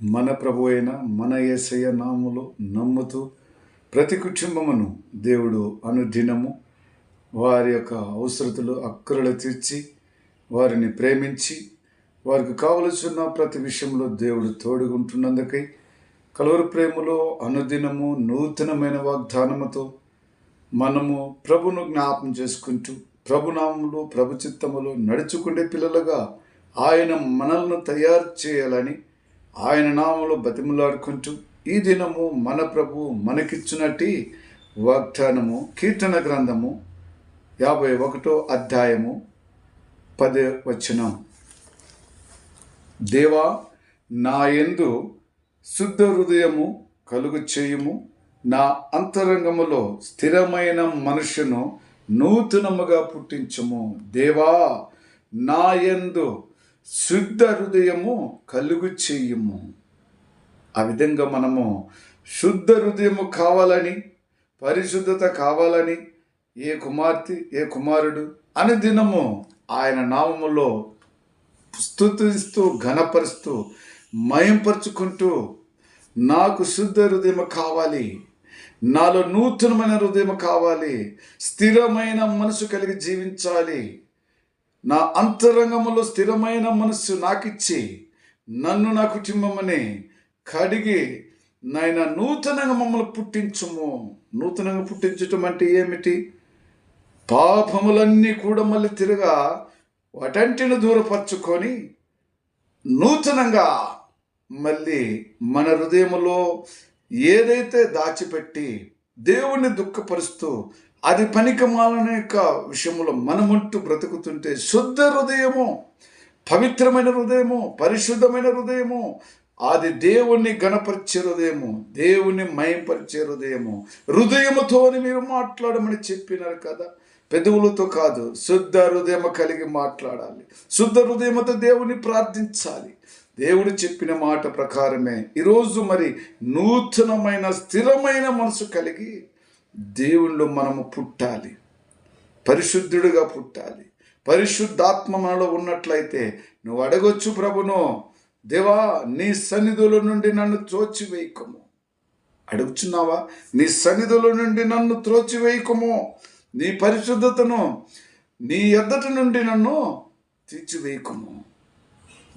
మన ప్రభు అయిన మన ఏసయ్య నాములు నమ్ముతూ ప్రతి కుటుంబమును దేవుడు అనుదినము వారి యొక్క అవసరతలు అక్కరలు తీర్చి వారిని ప్రేమించి వారికి కావలసిన ప్రతి విషయంలో దేవుడు తోడుగుంటున్నందుకై కలవరి ప్రేమలో అనుదినము నూతనమైన వాగ్దానముతో మనము ప్రభును జ్ఞాపం చేసుకుంటూ ప్రభునామంలో ప్రభు చిత్తములో నడుచుకునే పిల్లలుగా ఆయన మనల్ని తయారు చేయాలని ఆయన నామంలో బతిమలాడుకుంటూ ఈ దినము మన ప్రభు మనకిచ్చినట్టి వాగ్దానము కీర్తన గ్రంథము యాభై ఒకటో అధ్యాయము పదే వచనం. దేవా నా యందు శుద్ధ హృదయము కలుగు చేయుము. నా అంతరంగములో స్థిరమైన మనుషును నూతనముగా పుట్టించము. దేవా నా యందు శుద్ధ హృదయము కలుగు చేయము. ఆ విధంగా మనము శుద్ధ హృదయము కావాలని పరిశుద్ధత కావాలని ఏ కుమార్తె ఏ కుమారుడు అనుదినము ఆయన నామములో స్తుతిస్తూ ఘనపరుస్తూ మయంపరుచుకుంటూ నాకు శుద్ధ హృదయం కావాలి నాలో నూతనమైన హృదయం కావాలి స్థిరమైన మనసు కలిగి జీవించాలి. నా అంతరంగములో స్థిరమైన మనస్సు నాకిచ్చి నన్ను నా కుటుంబమని కడిగి నాయన నూతనంగా మమ్మల్ని పుట్టించుము. నూతనంగా పుట్టించటం అంటే ఏమిటి? పాపములన్నీ కూడా మళ్ళీ తిరగా వాటంటిని దూరపరచుకొని నూతనంగా మళ్ళీ మన హృదయంలో ఏదైతే దాచిపెట్టి దేవుణ్ణి దుఃఖపరుస్తూ అది పనికమాలనే యొక్క విషయంలో మనమంటూ బ్రతుకుతుంటే శుద్ధ హృదయము పవిత్రమైన హృదయము పరిశుద్ధమైన హృదయము అది దేవుణ్ణి గణపరిచే హృదయము దేవుణ్ణి మయంపరిచే హృదయము. హృదయముతోని మీరు మాట్లాడమని చెప్పినారు కదా. పెదవులతో కాదు శుద్ధ హృదయము కలిగి మాట్లాడాలి. శుద్ధ హృదయముతో దేవుని ప్రార్థించాలి. దేవుడు చెప్పిన మాట ప్రకారమే ఈరోజు మరి నూతనమైన స్థిరమైన మనసు కలిగి దేవుళ్ళు మనము పుట్టాలి. పరిశుద్ధుడిగా పుట్టాలి. పరిశుద్ధాత్మ మనలో ఉన్నట్లయితే నువ్వు అడగొచ్చు ప్రభును దేవా నీ సన్నిధుల నుండి నన్ను త్రోచివేయకము. అడుగుచున్నావా? నీ సన్నిధుల నుండి నన్ను త్రోచివేయకము. నీ పరిశుద్ధతను నీ ఎద్దట నుండి నన్ను తీర్చివేయకము.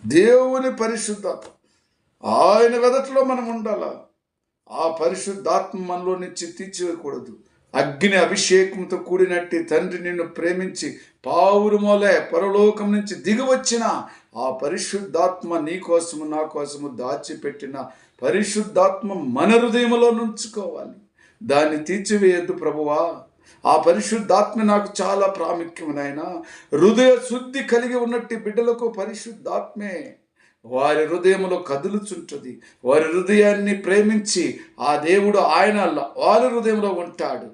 దేవుని పరిశుద్ధత. ఆయన వెదట్లో మనం ఉండాలా? ఆ పరిశుద్ధాత్మ మనలో నుంచి తీర్చివేయకూడదు. అగ్ని అభిషేకంతో కూడినట్టి తండ్రి నిన్ను ప్రేమించి పావురుమోలే పరలోకం నుంచి దిగివచ్చిన ఆ పరిశుద్ధాత్మ నీ కోసము నా కోసము దాచిపెట్టిన పరిశుద్ధాత్మ మన హృదయంలో నుంచుకోవాలి. దాన్ని తీర్చివేయద్దు ప్రభువా. ఆ పరిశుద్ధాత్మ నాకు చాలా ప్రాముఖ్యం నాయన. హృదయ శుద్ధి కలిగి ఉన్నట్టు బిడ్డలకు పరిశుద్ధాత్మే. వారి హృదయంలో కదులుచుంటుంది. వారి హృదయాన్ని ప్రేమించి ఆ దేవుడు ఆయన వారి హృదయంలో ఉంటాడు.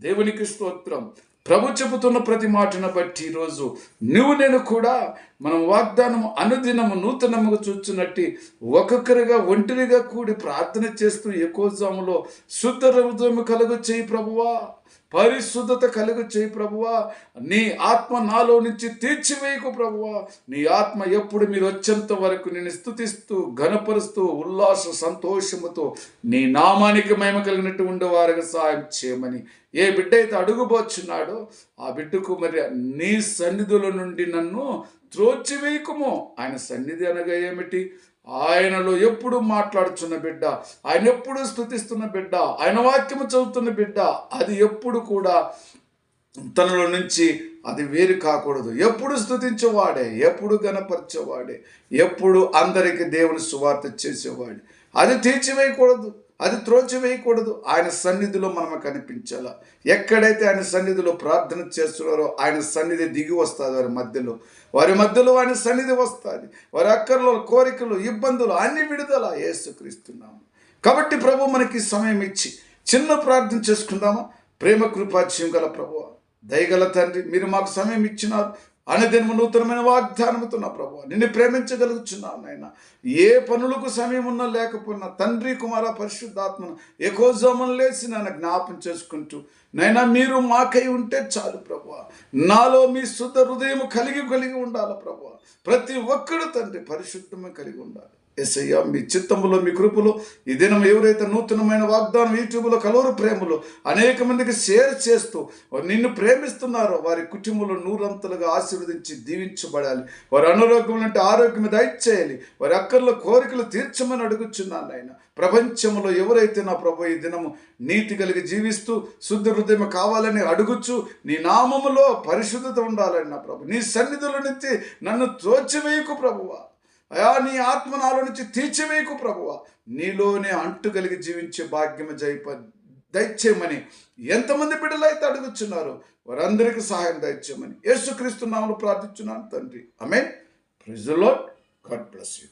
దేవునికి స్తోత్రం. ప్రభు చెబుతున్న ప్రతి మాటను బట్టి ఈరోజు నువ్వు నేను కూడా మనం వాగ్దానము అనుదినము నూతనముగా చూస్తున్నట్టు ఒక్కొక్కరిగా ఒంటరిగా కూడి ప్రార్థన చేస్తూ ఎక్కువ జాములో శుద్ధ హృదయం కలుగు చేయి ప్రభువా. పరిశుద్ధత కలుగు చేయి ప్రభువా. నీ ఆత్మ నాలో నుంచి తీర్చివేయకు ప్రభువా. నీ ఆత్మ ఎప్పుడు మీరు వచ్చేంత వరకు నేను స్థుతిస్తూ ఘనపరుస్తూ ఉల్లాస సంతోషముతో నీ నామానికి మహిమ కలిగినట్టు ఉండేవారికి సాయం చేయమని ఏ బిడ్డ అయితే అడుగుబోచున్నాడో ఆ బిడ్డకు మరి నీ సన్నిధుల నుండి నన్ను త్రోచివేయకము. ఆయన సన్నిధి అనగా ఏమిటి? ఆయనలో ఎప్పుడు మాట్లాడుచున్న బిడ్డ ఆయన ఎప్పుడు స్థుతిస్తున్న బిడ్డ ఆయన వాక్యము చదువుతున్న బిడ్డ అది ఎప్పుడు కూడా తనలో నుంచి అది వేరు కాకూడదు. ఎప్పుడు స్థుతించేవాడే ఎప్పుడు గణపరిచేవాడే ఎప్పుడు అందరికీ దేవుని సువార్త చేసేవాడే. అది తీర్చివేయకూడదు. అది త్రోచివేయకూడదు. ఆయన సన్నిధిలో మనం కనిపించాలా? ఎక్కడైతే ఆయన సన్నిధిలో ప్రార్థన చేస్తున్నారో ఆయన సన్నిధి దిగి వస్తుంది వారి మధ్యలో. వారి మధ్యలో ఆయన సన్నిధి వస్తుంది. వారి అక్కర్లో కోరికలు ఇబ్బందులు అన్ని విడుదల ఏసుక్రీస్తున్నాము కాబట్టి ప్రభు మనకి సమయం ఇచ్చి చిన్న ప్రార్థన చేసుకుందామా? ప్రేమ కృపాచ్యం గల ప్రభు దయగల తండ్రి మీరు మాకు సమయం ఇచ్చినారు. అనుదినము నూతనమైన వాగ్దానముతో నా ప్రభు నిన్ను ప్రేమించగలుగుతున్నాను నాయన. ఏ పనులకు సమయం ఉన్నా లేకపోయినా తండ్రి కుమార పరిశుద్ధాత్మను ఎకోజోమం లేచి నన్ను జ్ఞాపం చేసుకుంటూ నైనా మీరు మాకై ఉంటే చాలు ప్రభు నాలో మీ శుద్ధ హృదయం కలిగి కలిగి ఉండాలి ప్రభు ప్రతి ఒక్కడు తండ్రి పరిశుద్ధమే కలిగి ఉండాలి. ఎస్ఐయా మీ చిత్తములో మీ కృపలో ఈ దినం ఎవరైతే నూతనమైన వాగ్దానం యూట్యూబ్లో కలవరు ప్రేమలో అనేక మందికి షేర్ చేస్తూ నిన్ను ప్రేమిస్తున్నారో వారి కుటుంబంలో నూరంతలుగా ఆశీర్వదించి దీవించబడాలి. వారి అనారోగ్యం అంటే ఆరోగ్యం దయచేయాలి. వారి అక్కర్ల కోరికలు తీర్చమని అడుగుచున్నాను ఆయన ప్రపంచంలో ఎవరైతే నా ప్రభు ఈ దినము నీతి కలిగి జీవిస్తూ శుద్ధ హృదయం కావాలని అడుగుచు నీ నామములో పరిశుద్ధత ఉండాలని నా ప్రభు. నీ సన్నిధిలో నుంచి నన్ను త్రోచివేయకు ప్రభువా. అయా నీ ఆత్మ నాలో నుంచి తీర్చివేయకు ప్రభువ. నీలోనే అంటు కలిగి జీవించే భాగ్యము జైప దయచేయమని ఎంతమంది బిడ్డలైతే అయితే అడుగుచున్నారు వారందరికీ సహాయం దయచేయమని యేసుక్రీస్తు నామలు ప్రార్థించున్నాను తండ్రి. అమెన్ ప్రిజలో గాడ్ బ్లెస్ యూ.